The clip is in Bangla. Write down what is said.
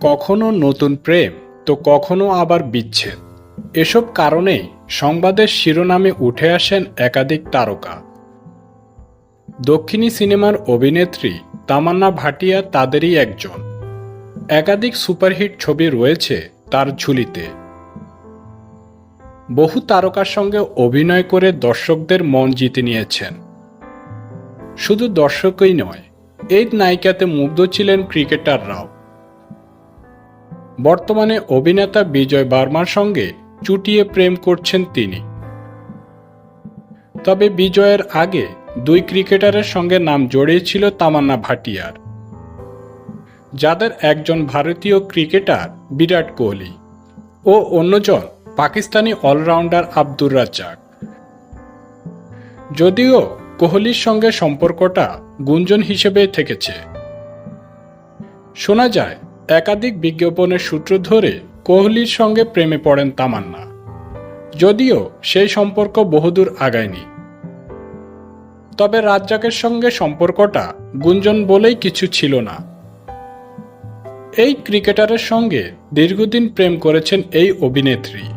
কখনো নতুন প্রেম, তো কখনো আবার বিচ্ছেদ। এসব কারণেই সংবাদের শিরোনামে উঠে আসেন একাধিক তারকা। দক্ষিণী সিনেমার অভিনেত্রী তামান্না ভাটিয়া তাদেরই একজন। একাধিক সুপারহিট ছবি রয়েছে তার ঝুলিতে। বহু তারকার সঙ্গে অভিনয় করে দর্শকদের মন জিতে নিয়েছেন। শুধু দর্শকই নয়, এই নায়িকাতে মুগ্ধ ছিলেন ক্রিকেটাররাও। বর্তমানে অভিনেতা বিজয় বার্মার সঙ্গে চুটিয়ে প্রেম করছেন তিনি। তবে বিজয়ের আগে দুই ক্রিকেটারের সঙ্গে নাম জড়িয়েছিল তামান্না ভাটিয়ার, যাদের একজন ভারতীয় ক্রিকেটার বিরাট কোহলি ও অন্যজন পাকিস্তানি অলরাউন্ডার আব্দুর রাজ্জাক। যদিও কোহলির সঙ্গে সম্পর্কটা গুঞ্জন হিসেবে থেকেছে। শোনা যায় একাধিক বিজ্ঞাপনের সূত্র ধরে কোহলির সঙ্গে প্রেমে পড়েন তামান্না। যদিও সেই সম্পর্ক বহুদূর আগায়নি। তবে রাজ্জাকের সঙ্গে সম্পর্কটা গুঞ্জন বলেই কিছু ছিল না। এই ক্রিকেটারের সঙ্গে দীর্ঘদিন প্রেম করেছেন এই অভিনেত্রী।